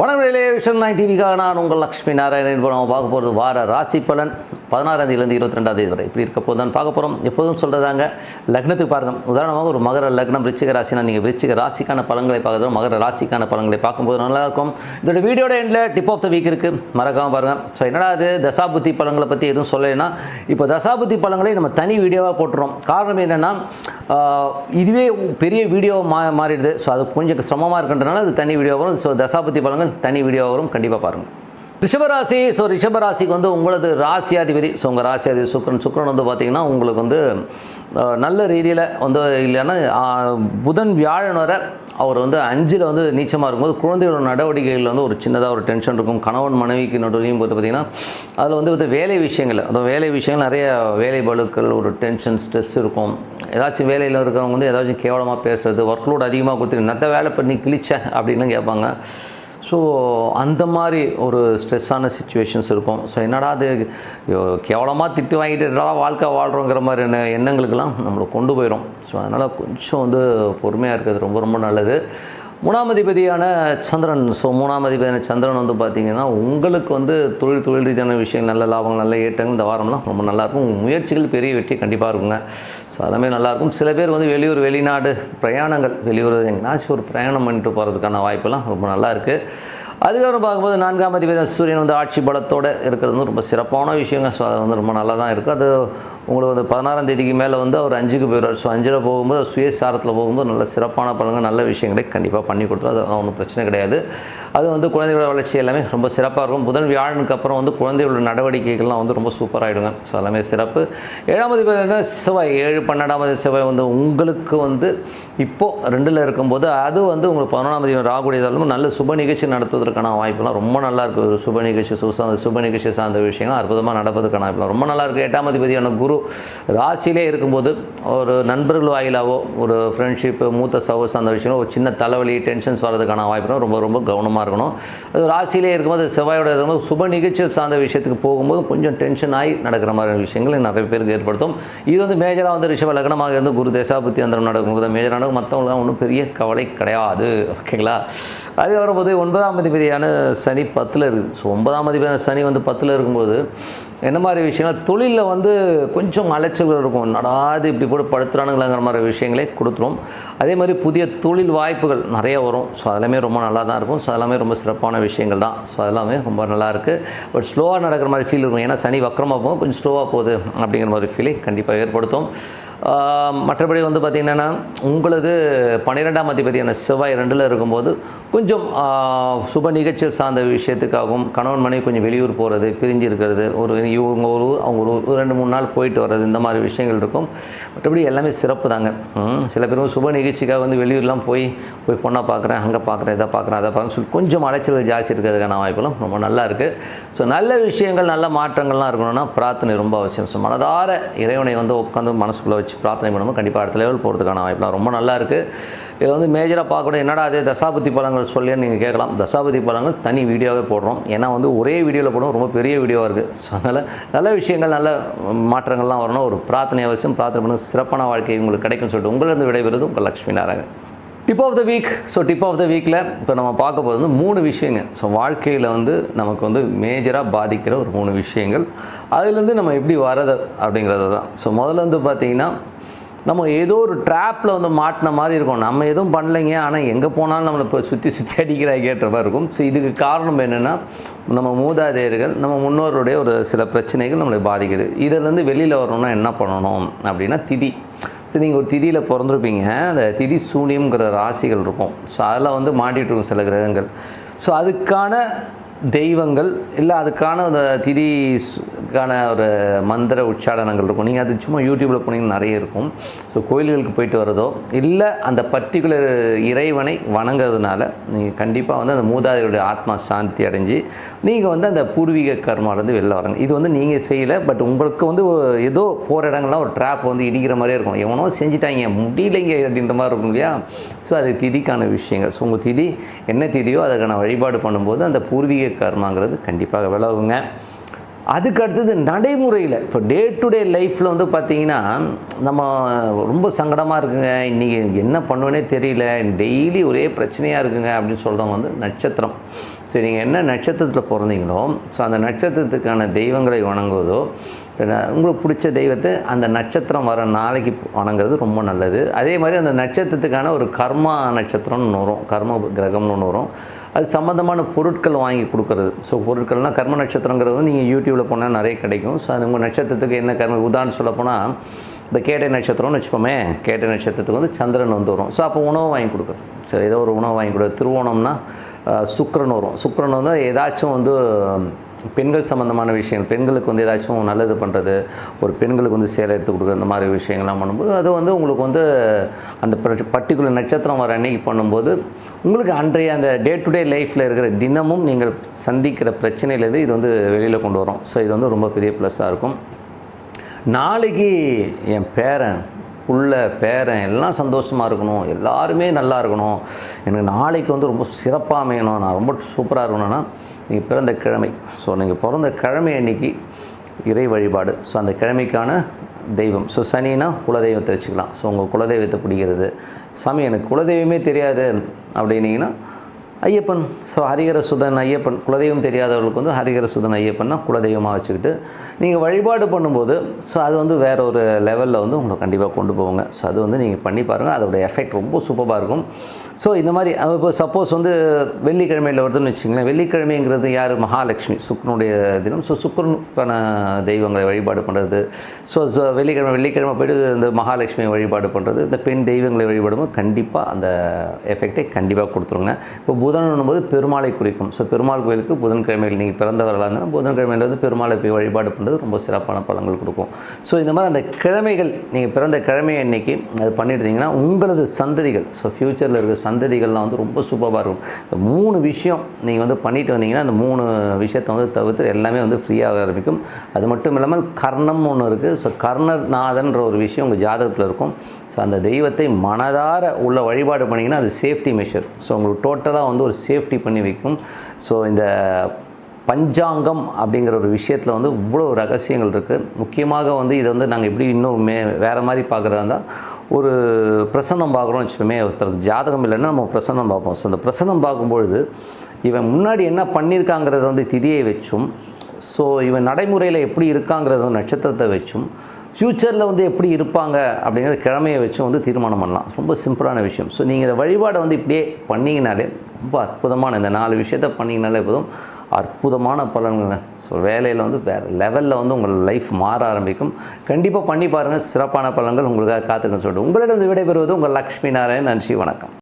வனவிலே vision nine டிவிக்காக நான் உங்கள் லக்ஷ்மி நாராயணன். இப்போ நம்ம பார்க்க போகிறது வார ராசி பலன். பதினாறாம் தேதியிலேருந்து இருபத்தி ரெண்டாம் தேதி வரை. இப்படி இருக்க போது தான் பார்க்க போகிறோம் எப்போதும் சொல்கிறதாங்க லக்னத்துக்கு பாருங்கள் உதாரணமாக ஒரு மகர லக்னம் விருச்சிக ராசினா நீங்கள் விருச்சிக ராசிக்கான பலன்களை பார்க்குறோம் மகர ராசிக்கான பலன்களை பார்க்கும்போது நல்லாயிருக்கும். இதோட வீடியோட எண்டில் டிப் ஆஃப் த வீக் இருக்குது மறக்காமல் பாருங்கள் ஸோ என்னடா அது தசாபுத்தி பலன்களை பற்றி எதுவும் சொல்லலைன்னா இப்போ தசாபுத்தி பலன்களை நம்ம தனி வீடியோவாக போட்டுறோம். காரணம் என்னென்னா இதுவே பெரிய வீடியோ மா மாறிடுது. ஸோ அது கொஞ்சம் சிரமமாக இருக்கின்றனால அது தனி வீடியோ வரும். ஸோ தசாபுத்தி பலன்கள் தனி வீடியோ வரும். கண்டிப்பாக பாருங்கள் ரிஷபராசி ஸோ ரிஷபராசிக்கு வந்து உங்களது ராசியாதிபதி ஸோ உங்கள் ராசியாதிபதி சுக்ரன் சுக்ரன் வந்து பார்த்திங்கன்னா உங்களுக்கு வந்து நல்ல ரீதியில் வந்து இல்லைன்னா புதன் வியாழன் வர அவர் வந்து அஞ்சில் வந்து நீச்சமாக இருக்கும்போது குழந்தைகளோட நடவடிக்கைகளில் வந்து ஒரு சின்னதாக ஒரு டென்ஷன் இருக்கும். கணவன் மனைவிக்கு நடுவிலையும் போது பார்த்திங்கன்னா அதில் வந்து வந்து வேலை விஷயங்கள். அந்த வேலை விஷயங்கள் நிறைய வேலை பளுக்கள் ஒரு டென்ஷன் ஸ்ட்ரெஸ் இருக்கும். ஏதாச்சும் வேலையில் இருக்கிறவங்க வந்து ஏதாச்சும் கேவலமாக பேசுறது ஒர்க் லோட் அதிகமாக கொடுத்துட்டு நத்த வேலை பண்ணி கிழிச்ச? அப்படின்னு கேட்பாங்க. ஸோ அந்த மாதிரி ஒரு ஸ்ட்ரெஸ்ஸான சுச்சுவேஷன்ஸ் இருக்கும். ஸோ என்னடா அது? கேவலமாக திட்டு வாங்கிட்டு என்னடா வாழ்க்கை வாழ்கிறோங்கிற மாதிரி என்ன எண்ணங்களுக்கெல்லாம் நம்மளை கொண்டு போயிடும் ஸோ அதனால் கொஞ்சம் வந்து பொறுமையாக இருக்கிறது ரொம்ப ரொம்ப நல்லது. மூணாம் அதிபதியான சந்திரன் ஸோ மூணாம் அதிபதியான சந்திரன் வந்து பார்த்திங்கன்னா உங்களுக்கு வந்து தொழில் தொழில் ரீதியான விஷயம் நல்ல லாபம் நல்ல ஏற்றங்கள் இந்த வாரம்லாம் ரொம்ப நல்லாயிருக்கும். உங்கள் முயற்சிகள் பெரிய வெற்றி கண்டிப்பாக இருக்குங்க. ஸோ எல்லாமே நல்லாயிருக்கும். சில பேர் வந்து வெளியூர் வெளிநாடு பிரயாணங்கள் வெளியூர் எங்கேனாச்சும் ஒரு பிரயாணம் பண்ணிட்டு போகிறதுக்கான வாய்ப்பெல்லாம் ரொம்ப நல்லா இருக்குது அதுக்கப்புறம் பார்க்கும்போது நான்காம் அதிபதி சூரியன் வந்து ஆட்சி பலத்தோடு இருக்கிறது வந்து ரொம்ப சிறப்பான விஷயங்க. ஸோ அது வந்து ரொம்ப நல்லா தான் இருக்குது அது உங்களுக்கு வந்து பதினாறாம் தேதிக்கு மேலே வந்து அவர் அஞ்சுக்கு போயிடுவார். ஸோ அஞ்சில் போகும்போது அவர் சுயசாரத்தில் போகும்போது நல்ல சிறப்பான பலன்கள் நல்ல விஷயங்களை கண்டிப்பாக பண்ணி கொடுத்துரும் அது ஒன்றும் பிரச்சனை கிடையாது. அது வந்து குழந்தைகளோட வளர்ச்சி எல்லாமே ரொம்ப சிறப்பாக இருக்கும். புதன் வியாழனுக்கு அப்புறம் வந்து குழந்தைகளோட நடவடிக்கைகள்லாம் வந்து ரொம்ப சூப்பராகிடுங்க ஸோ எல்லாமே சிறப்பு. ஏழாம் அதிபதி செவ்வாய். ஏழு பன்னெண்டாம் செவ்வாய் வந்து உங்களுக்கு வந்து இப்போது ரெண்டில் இருக்கும்போது அது வந்து உங்களுக்கு பதினொன்றாம் தேதி ராகுடையதாலும் நல்ல சுப நிகழ்ச்சி நடத்துவதற்கான வாய்ப்புலாம் ரொம்ப நல்லா இருக்குது ஒரு சுப நிகழ்ச்சி சுசா சுப நிகழ்ச்சி சார்ந்த விஷயங்கள் அற்புதமாக நடப்பதற்கான வாய்ப்புலாம் ரொம்ப நல்லா இருக்குது எட்டாம் அதிபதியான குரு ராசியிலே இருக்கும்போது ஒரு நண்பர்கள் வாயிலாவோ ஒரு ஃப்ரெண்ட்ஷிப்பு மூத்த சவ சார்ந்த விஷயம் ஒரு சின்ன தலைவலி டென்ஷன்ஸ் வரதுக்கான வாய்ப்புலாம் ரொம்ப ரொம்ப கவனமாக இருக்கணும். அது ராசியிலே இருக்கும்போது செவ்வாயோட இருக்கும்போது சுப நிகழ்ச்சிகள் சார்ந்த விஷயத்துக்கு போகும்போது கொஞ்சம் டென்ஷன் ஆகி நடக்கிற மாதிரி விஷயங்கள் நிறைய பேருக்கு ஏற்படுத்தும். இது வந்து மேஜராக வந்து ரிஷப லக்னமாக இருந்து குரு தேசாபுத்தி அந்தரம் நடக்கும்போது மேஜர் நடக்கும் மற்றவங்களாம் ஒன்றும் பெரிய கவலை கிடையாது. ஓகேங்களா அது வரும்போது ஒன்பதாம் அதிபதியான சனி பத்தில் இருக்குது ஸோ ஒன்பதாம் அதிபதியான சனி வந்து பத்தில் இருக்கும்போது என்ன மாதிரி விஷயங்கள் தொழிலில் வந்து கொஞ்சம் அலைச்சல்கள் இருக்கும். நடாது இப்படி போட்டு படுத்துறானுங்களாங்கிற மாதிரி விஷயங்களே கொடுத்துரும். அதே மாதிரி புதிய தொழில் வாய்ப்புகள் நிறைய வரும். ஸோ அதெல்லாமே ரொம்ப நல்லா தான் இருக்கும். ஸோ அதெல்லாமே ரொம்ப சிறப்பான விஷயங்கள் தான் ஸோ அதெல்லாமே ரொம்ப நல்லாயிருக்கு. பட் ஸ்லோவாக நடக்கிற மாதிரி ஃபீல் இருக்கும். ஏன்னா சனி வக்கரமாக போகும் கொஞ்சம் ஸ்லோவாக போகுது அப்படிங்கிற மாதிரி ஃபீலை கண்டிப்பாக ஏற்படுத்தும். மற்றபடி வந்து பார்த்திங்கன்னா உங்களது பன்னிரெண்டாம் அதிபதியான செவ்வாய் ரெண்டில் இருக்கும்போது கொஞ்சம் சுப நிகழ்ச்சி சார்ந்த விஷயத்துக்காகவும் கணவன் மனைவி கொஞ்சம் வெளியூர் போகிறது பிரிஞ்சு இருக்கிறது ஒரு இவங்க ஒரு ஊர் அவங்க ஒரு ரெண்டு மூணு நாள் போயிட்டு வர்றது இந்த மாதிரி விஷயங்கள் இருக்கும். மற்றபடி எல்லாமே சிறப்பு தாங்க. சில பேரும் சுப நிகழ்ச்சிக்காக வந்து வெளியூர்லாம் போய் போய் பொண்ணை பார்க்குறேன் அங்கே பார்க்குறேன் இதை பார்க்குறேன் அதை பார்க்குறேன் சொல்லி கொஞ்சம் அலைச்சல் ஜாஸ்தி இருக்கிறதுக்கான வாய்ப்பெல்லாம் ரொம்ப நல்லா இருக்குது ஸோ நல்ல விஷயங்கள் நல்ல மாற்றங்கள்லாம் இருக்கணும்னா பிரார்த்தனை ரொம்ப அவசியம். ஸோ மனதார இறைவனை வந்து உட்காந்து மனசுக்குள்ளே வச்சு பிரார்த்தனை பண்ணும்போது கண்டிப்பாக அடுத்த லெவல் போகிறதுக்கான வாய்ப்புலாம் ரொம்ப நல்லா இருக்குது இதில் வந்து மேஜராக பார்க்கணும். என்னடா அதே தசாபதி பலங்கள் சொல்லி நீங்கள் கேட்கலாம். தசாபதி பலங்கள் தனி வீடியோவே போடுறோம். ஏன்னா வந்து ஒரே வீடியோவில் போடுவோம் ரொம்ப பெரிய வீடியோவாக இருக்குது ஸோ அதனால் நல்ல விஷயங்கள் நல்ல மாற்றங்கள்லாம் வரணும். ஒரு பிரார்த்தனை அவசியம். பிரார்த்தனை பண்ண சிறப்பான வாழ்க்கை உங்களுக்கு கிடைக்கும்னு சொல்லிட்டு உங்களிருந்து விடைபெறுவது உங்கள் Lakshmi Narayanan. Tip of the week so tip of the வீக்கில் இப்போ நம்ம பார்க்க போகிறது வந்து மூணு விஷயங்க ஸோ வாழ்க்கையில் வந்து நமக்கு வந்து மேஜராக பாதிக்கிற ஒரு மூணு விஷயங்கள். அதுலேருந்து நம்ம எப்படி வரது அப்படிங்கிறது தான். ஸோ முதல்ல வந்து பார்த்திங்கன்னா நம்ம ஏதோ ஒரு ட்ராப்பில் வந்து மாட்டின மாதிரி இருக்கும். நம்ம எதுவும் பண்ணலைங்க. ஆனால் எங்கே போனாலும் நம்மளை இப்போ சுற்றி சுற்றி அடிக்கிறா கேட்ட மாதிரி இருக்கும். ஸோ இதுக்கு காரணம் என்னென்னா நம்ம மூதாதையர்கள் நம்ம முன்னோருடைய ஒரு சில பிரச்சனைகள் நம்மளை பாதிக்குது. இதிலேருந்து வெளியில் வரணும்னா என்ன பண்ணணும்? அப்படின்னா திதி. ஸோ நீங்கள் ஒரு திதியில் பிறந்திருப்பீங்க. அந்த திதி சூனியம்ங்கிற ராசிகள் இருக்கும். ஸோ அதில் வந்து மாட்டிகிட்டு இருக்கும் சில கிரகங்கள். ஸோ அதுக்கான தெய்வங்கள் இல்லை அதுக்கான அந்த திதிக்கான ஒரு மந்திர உச்சாடனங்கள் இருக்கும். நீங்கள் அது சும்மா யூடியூப்பில் போனீங்கன்னா நிறைய இருக்கும். ஸோ கோயில்களுக்கு போயிட்டு வரதோ இல்லை அந்த பர்டிகுலர் இறைவனை வணங்குறதுனால நீங்கள் கண்டிப்பாக வந்து அந்த மூதாதையுடைய ஆத்மா சாந்தி அடைஞ்சு நீங்கள் வந்து அந்த பூர்வீக கர்மாவிலேருந்து வெளில வரங்க இது வந்து நீங்கள் செய்யலை பட் உங்களுக்கு வந்து ஏதோ போகிற இடங்கள்லாம் ஒரு ட்ராப் வந்து இடிக்கிற மாதிரியே இருக்கும். எவனோ செஞ்சுட்டாங்க முடியலைங்க அப்படின்ற மாதிரி இருக்கும் இல்லையா? ஸோ அது திதிக்கான விஷயங்கள். ஸோ உங்கள் திதி என்ன திதியோ அதுக்கான வழிபாடு பண்ணும்போது அந்த பூர்வீக கர்மாங்கிறது கண்டிப்பாக விலகுங்க. அதுக்கு அடுத்தது நடைமுறையில் இப்போ டே டு டே லைஃப்பில் வந்து பார்த்தீங்கன்னா நம்ம ரொம்ப சங்கடமாக இருக்குங்க. இன்றைக்கி என்ன பண்ணுவேனே தெரியல. டெய்லி ஒரே பிரச்சனையாக இருக்குங்க அப்படின்னு சொல்கிறவங்க வந்து நட்சத்திரம். சரி நீங்கள் என்ன நட்சத்திரத்தில் பிறந்தீங்களோ ஸோ அந்த நட்சத்திரத்துக்கான தெய்வங்களை வணங்குவதோ உங்களுக்கு பிடிச்ச தெய்வத்தை அந்த நட்சத்திரம் வர நாளைக்கு வணங்குறது ரொம்ப நல்லது. அதே மாதிரி அந்த நட்சத்திரத்துக்கான ஒரு கர்மா நட்சத்திரம்னு வரும். கர்ம கிரகம்னு ஒன்று வரும். அது சம்மந்தமான பொருட்கள் வாங்கி கொடுக்குறது. ஸோ பொருட்கள்னால் கர்ம நட்சத்திரங்கிறது வந்து நீங்கள் யூடியூப்பில் போனால் நிறைய கிடைக்கும். ஸோ அது உங்கள் நட்சத்திரத்துக்கு என்ன கர்ம உதாரணம் சொல்ல போனால் இந்த கேட்டை நட்சத்திரம்னு வச்சுப்போமே கேட்டை நட்சத்திரத்துக்கு வந்து சந்திரன் வந்து வரும். ஸோ அப்போ உணவு வாங்கி கொடுக்குறது. சரி ஏதோ ஒரு உணவு வாங்கி கொடுக்குறது. திருவோணம்னா சுக்கரன் வரும். சுக்கரன் வந்து ஏதாச்சும் வந்து பெண்கள் சம்மந்தமான விஷயங்கள் பெண்களுக்கு வந்து ஏதாச்சும் நல்லது பண்ணுறது ஒரு பெண்களுக்கு வந்து சேலை எடுத்து கொடுக்குறது இந்த மாதிரி விஷயங்கள்லாம் பண்ணும்போது அது வந்து உங்களுக்கு வந்து அந்த பர்டிகுலர் நட்சத்திரம் வர அன்னைக்கு பண்ணும்போது உங்களுக்கு அன்றைய அந்த டே டு டே லைஃப்பில் இருக்கிற தினமும் நீங்கள் சந்திக்கிற பிரச்சனையிலேருந்து இது வந்து வெளியில் கொண்டு வரும். ஸோ இது வந்து ரொம்ப பெரிய ப்ளஸ்ஸாக இருக்கும். நாளைக்கு என் பேரன் உள்ள பேரன் எல்லாம் சந்தோஷமாக இருக்கணும் எல்லாருமே நல்லா இருக்கணும். எனக்கு நாளைக்கு வந்து ரொம்ப சிறப்பாக அமையணும். நான் ரொம்ப சூப்பராக இருக்கணும்னா நீங்கள் பிறந்த கிழமை. ஸோ நீங்கள் பிறந்த கிழமை அன்னைக்கு இறை வழிபாடு. ஸோ அந்த கிழமைக்கான தெய்வம். ஸோ சனினா குலதெய்வத்தை வச்சுக்கலாம். ஸோ உங்கள் குலதெய்வத்தை பிடிக்கிறது. சாமி எனக்கு குலதெய்வமே தெரியாது அப்படின்னீங்கன்னா ஐயப்பன் ஸோ ஹரிகர சுதன் ஐயப்பன் குலதெய்வம் தெரியாதவர்களுக்கு வந்து ஹரிகர சுதன் ஐயப்பன் தான் குலதெய்வமாக வச்சுக்கிட்டு நீங்கள் வழிபாடு பண்ணும்போது ஸோ அது வந்து வேற ஒரு லெவலில் வந்து உங்களை கண்டிப்பாக கொண்டு போவாங்க. ஸோ அது வந்து நீங்கள் பண்ணி பாருங்கள் அதோட எஃபெக்ட் ரொம்ப சூப்பராக இருக்கும். ஸோ இந்த மாதிரி இப்போ சப்போஸ் வந்து வெள்ளிக்கிழமையில் வருதுன்னு வச்சுங்களேன் வெள்ளிக்கிழமைங்கிறது யார்? மகாலட்சுமி சுக்கரனுடைய தினம். ஸோ சுக்கரனுக்கான தெய்வங்களை வழிபாடு பண்ணுறது ஸோ ஸோ வெள்ளிக்கிழமை வெள்ளிக்கிழமை போய்ட்டு இந்த மகாலட்சுமியை வழிபாடு பண்ணுறது இந்த பெண் தெய்வங்களை வழிபாடும்போது கண்டிப்பாக அந்த எஃபெக்டை கண்டிப்பாக கொடுத்துருங்க. இப்போ புதன் போது பெருமாளை குறிக்கும். ஸோ பெருமாள் கோயிலுக்கு புதன்கிழமையில் நீங்கள் பிறந்தவர்களாக இருந்தாலும் புதன்கிழமையில் வந்து பெருமாளை போய் வழிபாடு பண்ணுறது ரொம்ப சிறப்பான பலன்கள் கொடுக்கும். ஸோ இந்த மாதிரி அந்த கிழமைகள் நீங்கள் பிறந்த கிழமை அன்னைக்கு அது பண்ணிட்டீங்கன்னா உங்களது சந்ததிகள் ஸோ ஃப்யூச்சரில் இருக்கிற சந்ததிகள்லாம் வந்து ரொம்ப சூப்பராக இருக்கும். இந்த மூணு விஷயம் நீங்கள் வந்து பண்ணிட்டு வந்தீங்கன்னா அந்த மூணு விஷயத்தை வந்து தவிர்த்து எல்லாமே வந்து ஃப்ரீயாக ஆரம்பிக்கும். அது மட்டும் இல்லாமல் கர்ணம் ஒன்று இருக்குது ஸோ கர்ணநாதன்ற ஒரு விஷயம் உங்கள் ஜாதகத்தில் இருக்கும். ஸோ அந்த தெய்வத்தை மனதார உள்ள வழிபாடு பண்ணிங்கன்னா அது சேஃப்டி மெஷர் ஸோ உங்களுக்கு டோட்டலாக வந்து ஒரு சேஃப்டி பண்ணி வைக்கும். ஸோ இந்த பஞ்சாங்கம் அப்படிங்கிற ஒரு விஷயத்தில் வந்து இவ்வளோ ரகசியங்கள் இருக்குது முக்கியமாக வந்து இதை வந்து நாங்கள் எப்படி இன்னும் மே வேறு மாதிரி பார்க்குறதா இருந்தால் ஒரு பிரசன்னம் பார்க்குறோம் வச்சுக்கோமே ஒருத்தருக்கு ஜாதகம் இல்லைன்னா நம்ம பிரசன்னம் பார்ப்போம். ஸோ அந்த பிரசன்னம் பார்க்கும்பொழுது இவன் முன்னாடி என்ன பண்ணியிருக்காங்கிறத வந்து திதியை வச்சும் ஸோ இவன் நடைமுறையில் எப்படி இருக்காங்கிறத வந்து நட்சத்திரத்தை வச்சும் ஃப்யூச்சரில் வந்து எப்படி இருப்பாங்க அப்படிங்கிறத கிழமையை வச்சும் வந்து தீர்மானம் பண்ணலாம். ரொம்ப சிம்பிளான விஷயம். ஸோ நீங்கள் இந்த வழிபாடை வந்து இப்படியே பண்ணிங்கனாலே ரொம்ப அற்புதமான இந்த நாலு விஷயத்த பண்ணிங்கனாலே போதும் அற்புதமான பலன்கள் ஸோ வேலையில் வந்து வேறு லெவலில் வந்து உங்கள் லைஃப் மாற ஆரம்பிக்கும். கண்டிப்பாக பண்ணி பாருங்கள் சிறப்பான பலன்கள் உங்களுக்காக காத்துக்கணும்னு சொல்லிட்டு உங்களிடம் விடைபெறுவது உங்கள் லக்ஷ்மி நாராயண் நன்றி வணக்கம்.